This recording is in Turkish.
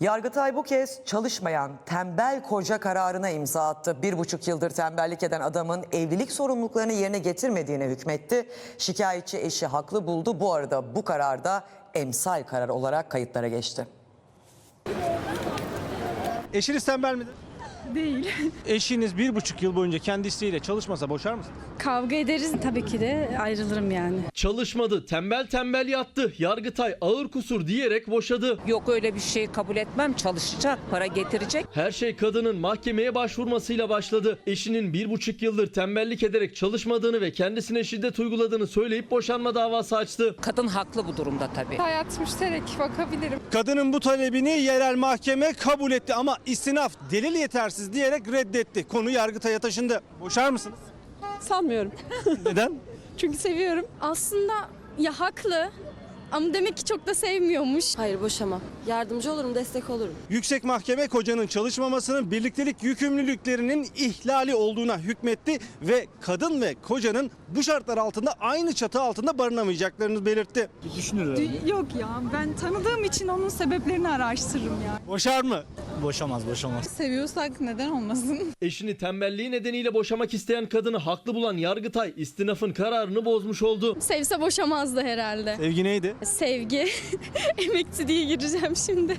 Yargıtay bu kez çalışmayan tembel koca kararına imza attı. Bir buçuk yıldır tembellik eden adamın evlilik sorumluluklarını yerine getirmediğine hükmetti. Şikayetçi eşi haklı buldu. Bu arada bu karar da emsal karar olarak kayıtlara geçti. Eşiniz tembel midir? Değil. Eşiniz bir buçuk yıl boyunca kendi isteğiyle çalışmasa boşar mısınız? Kavga ederiz tabii ki de ayrılırım yani. Çalışmadı, tembel tembel yattı. Yargıtay ağır kusur diyerek boşadı. Yok öyle bir şey kabul etmem. Çalışacak, para getirecek. Her şey kadının mahkemeye başvurmasıyla başladı. Eşinin bir buçuk yıldır tembellik ederek çalışmadığını ve kendisine şiddet uyguladığını söyleyip boşanma davası açtı. Kadın haklı bu durumda tabii. Hayat müşterek bakabilirim. Kadının bu talebini yerel mahkeme kabul etti ama istinaf delil yetersiz diyerek reddetti. Konu Yargıtay'a taşındı. Boşar mısınız? Sanmıyorum. Neden? Çünkü seviyorum. Aslında ya haklı ama demek ki çok da sevmiyormuş. Hayır boşamam. Yardımcı olurum, destek olurum. Yüksek Mahkeme kocanın çalışmamasının birliktelik yükümlülüklerinin ihlali olduğuna hükmetti ve kadın ve kocanın bu şartlar altında aynı çatı altında barınamayacaklarını belirtti. Yok ya ben tanıdığım için onun sebeplerini araştırırım ya. Boşar mı? Boşamaz boşamaz. Seviyorsak neden olmasın? Eşini tembelliği nedeniyle boşamak isteyen kadını haklı bulan Yargıtay istinafın kararını bozmuş oldu. Sevse boşamazdı herhalde. Sevgi neydi? Sevgi. Emekçi diye gireceğim şimdi.